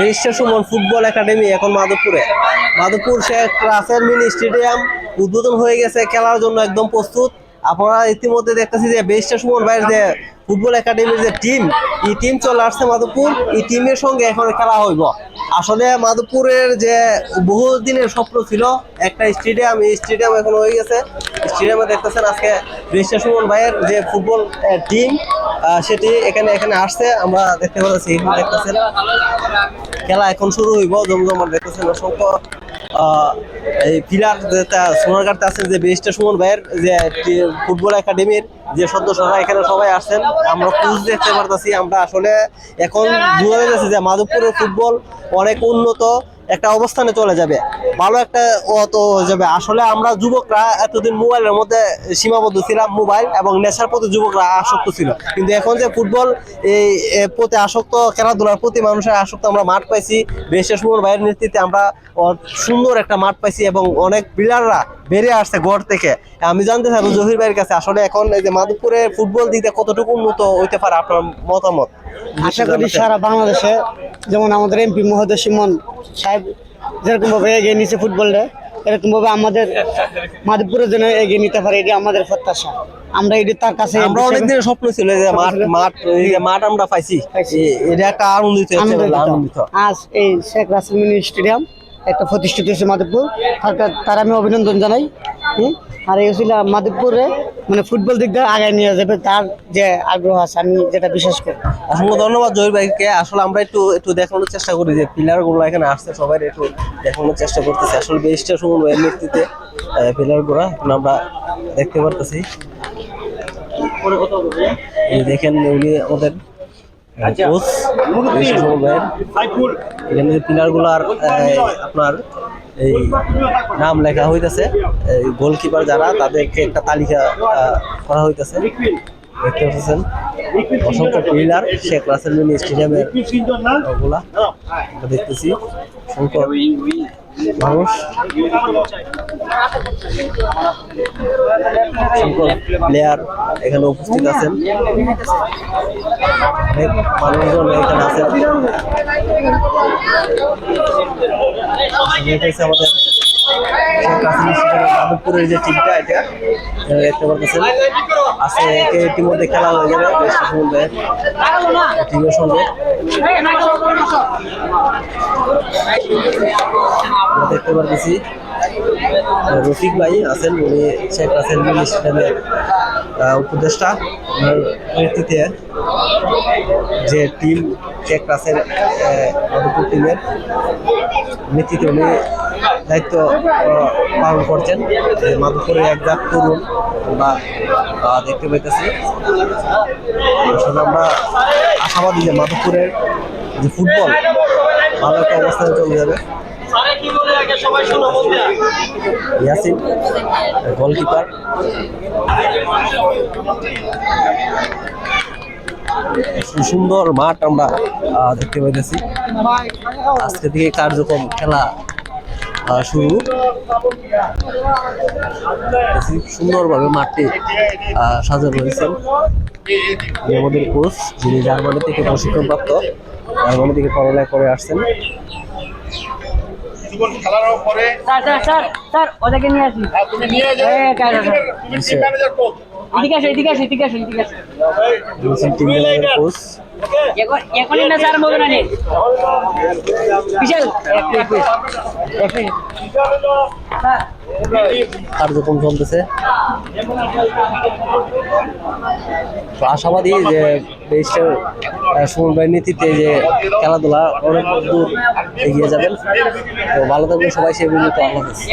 Register Suman football academy এখন মাধবপুরে। Madhabpur Sheikh Russel mini stadium উদ্বোধন হয়ে গেছে, খেলার জন্য একদম প্রস্তুত। আপনারা ইতিমধ্যে দেখতেছি যে রেজিস্টার সুমন ভাইয়ের যে ফুটবল একাডেমির যে টিম, এই টিম চলে আসছে মাধবপুর। এই টিমের সঙ্গে এখন খেলা হইব। আসলে মাধবপুরের যে বহু দিনের স্বপ্ন ছিল, একটা স্টেডিয়াম, এই স্টেডিয়াম এখন হয়ে গেছে। স্টেডিয়ামে দেখতেছেন আজকে রেজিস্টার সুমন ভাইয়ের যে ফুটবল টিম সেটি এখানে এখানে আসছে, আমরা দেখতে পাচ্ছি দেখতেছেন। খেলা এখন শুরু হইব, জমজমাট দেখতেছেন অসংখ্য এই পিলার সোনারঘাটতে আছেন যে বেস্টটা সুমন ভাইয়ের, যে ফুটবল একাডেমির যে সদস্যরা এখানে সবাই আসছেন। আমরা কোচ দেখতে পারতেছি, আমরা আসলে এখন বোঝা যাচ্ছে যে মাধবপুরের ফুটবল অনেক উন্নত একটা অবস্থানে চলে যাবে। ভালো একটা অত হয়ে যাবে। আসলে আমরা যুবকরা এতদিন মোবাইলের মধ্যে সীমাবদ্ধ ছিলাম, মোবাইল এবং নেশার প্রতি যুবকরা আসক্ত ছিল। কিন্তু এখন যে ফুটবল এই প্রতি আসক্ত, খেলাধুলার প্রতি মানুষের আসক্ত আমরা মাঠ পাইছি। বিশেষ মোহন ভাইয়ের নেতৃত্বে আমরা সুন্দর একটা মাঠ পাইছি এবং অনেক প্লেয়াররা বেরিয়ে আসছে গড় থেকে। আমি জানতে চাইব জহির ভাইয়ের কাছে, আসলে এখন এই যে মাধবপুরে ফুটবল দিতে কতটুকু উন্নত হইতে পারে আপনার মতামত? আশা করি সারা বাংলাদেশে যেমন আমাদের এমপি মহোদয় সিমন সাহেব যেরকম ভাবে এগিয়ে নিচ্ছে ফুটবলটা এরকম ভাবে আমাদের মাধবপুরের জন্য এগিয়ে নিতে পারে এটি আমাদের প্রত্যাশা। আমরা এটি তার কাছে আমরা অনেক দিনের স্বপ্ন ছিল যে মাঠ মাঠ মাঠ আমরা পাইছি। এটা একটা আনন্দিত আজ এই শেখ রাসেল মিনি স্টেডিয়াম একটা প্রতিষ্ঠিত হয়েছে মাধবপুর। তার আমি অভিনন্দন জানাই? আর এই ছিল মাধবপুরে মানে ফুটবল দিক দিয়ে আগায় নিয়ে যাবে তার যে আগ্রহ আছে আমি যেটা বিশ্বাস করি। অসংখ্য ধন্যবাদ জহির ভাইকে। আসলে আমরা একটু একটু দেখানোর চেষ্টা করি যে প্লেয়ারগুলো এখানে আসছে সবাই একটু দেখানোর চেষ্টা করতেছি। আসলে বেশটা সময় ভাইয়ের নেতৃত্বে প্লেয়ারগুলা এখন আমরা দেখতে পারতেছি। এই দেখেন উনি আমাদের কোচ সময় ভাইয়ের এখানে যে প্লেয়ারগুলার আপনার এই নাম লেখা হইতেছে। গোলকিপার যারা, তাদেরকে একটা তালিকা করা হইতেছে। দেখতে পাচ্ছেন, অসংখ্য প্লেয়ার শেখ রাসেল মিনি স্টেডিয়ামের ওগুলা। দেখতেছি, অসংখ্য মানুষ। অসংখ্য প্লেয়ার এখানে উপস্থিত আছেন। অনেক মানুষজন এখানে আছেন। আমাদের মাধবপুরের যে টিমটা, এটা দেখতে পাচ্ছেন আছে একে ইতিমধ্যে খেলা হয়ে দেখতে পারতেছি। রফিক ভাই আছেন উনি শেখ রাসেল মিনি স্টেডিয়ামের উপদেষ্টা। ওনার নেতৃত্বে যে টিম শেখ রাসেল আহ, মাধবপুর টিমের নেতৃত্বে উনি দায়িত্ব পালন করছেন। যে মাধবপুরের একজাত তরুণ আমরা দেখতে পাইতেছি। আসলে আমরা আশাবাদী যে মাধবপুরের যে ফুটবল ভালো একটা অবস্থানে চলে যাবে। ইয়াসিন, গোলকিপার। সুন্দর মাঠ আমরা দেখতে পাইতেছি। আজকে থেকে কার্যক্রম, খেলা শুরু। সুন্দরভাবে মাঠটি সাজানো হয়েছে। উনি আমাদের কোচ, যিনি জার্মানি থেকে প্রশিক্ষণপ্রাপ্ত জার্মানি থেকে পড়ালেখা করে আসছেন। জীবন খেলার পরে স্যার স্যার স্যার ওদেরকে নিয়ে আসি। তুমি নিয়ে কাজ আছে। তুমি টিম ম্যানেজার কোচ কার্যক্রম চলতেছে? আশাবাদী যে দেশের সুমন নেতৃত্বে যে খেলাধুলা অনেক দূর এগিয়ে যাবেন। তো ভালো থাকবেন সবাই পর্যন্ত আল্লাহ।